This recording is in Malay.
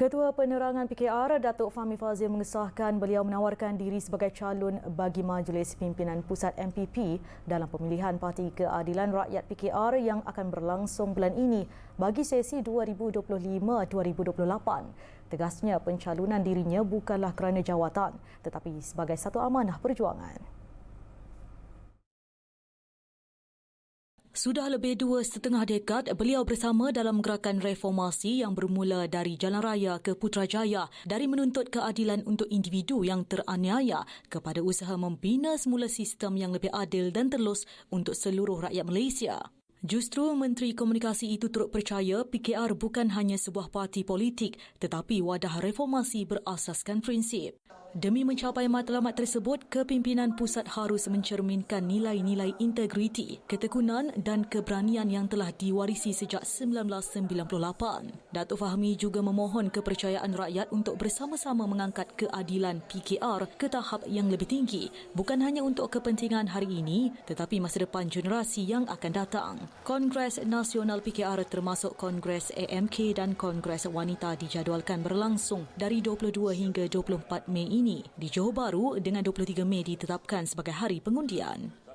Ketua Penerangan PKR Datuk Fahmi Fazil mengesahkan beliau menawarkan diri sebagai calon bagi Majlis Pimpinan Pusat MPP dalam pemilihan Parti Keadilan Rakyat PKR yang akan berlangsung bulan ini bagi sesi 2025-2028. Tegasnya pencalonan dirinya bukanlah kerana jawatan tetapi sebagai satu amanah perjuangan. Sudah lebih dua setengah dekad, beliau bersama dalam gerakan reformasi yang bermula dari Jalan Raya ke Putrajaya dari menuntut keadilan untuk individu yang teraniaya kepada usaha membina semula sistem yang lebih adil dan telus untuk seluruh rakyat Malaysia. Justru Menteri Komunikasi itu turut percaya PKR bukan hanya sebuah parti politik tetapi wadah reformasi berasaskan prinsip. Demi mencapai matlamat tersebut, kepimpinan pusat harus mencerminkan nilai-nilai integriti, ketekunan dan keberanian yang telah diwarisi sejak 1998. Datuk Fahmi juga memohon kepercayaan rakyat untuk bersama-sama mengangkat keadilan PKR ke tahap yang lebih tinggi, bukan hanya untuk kepentingan hari ini tetapi masa depan generasi yang akan datang. Kongres Nasional PKR termasuk Kongres AMK dan Kongres Wanita dijadualkan berlangsung dari 22 hingga 24 Mei ini di Johor Bahru dengan 23 Mei ditetapkan sebagai hari pengundian.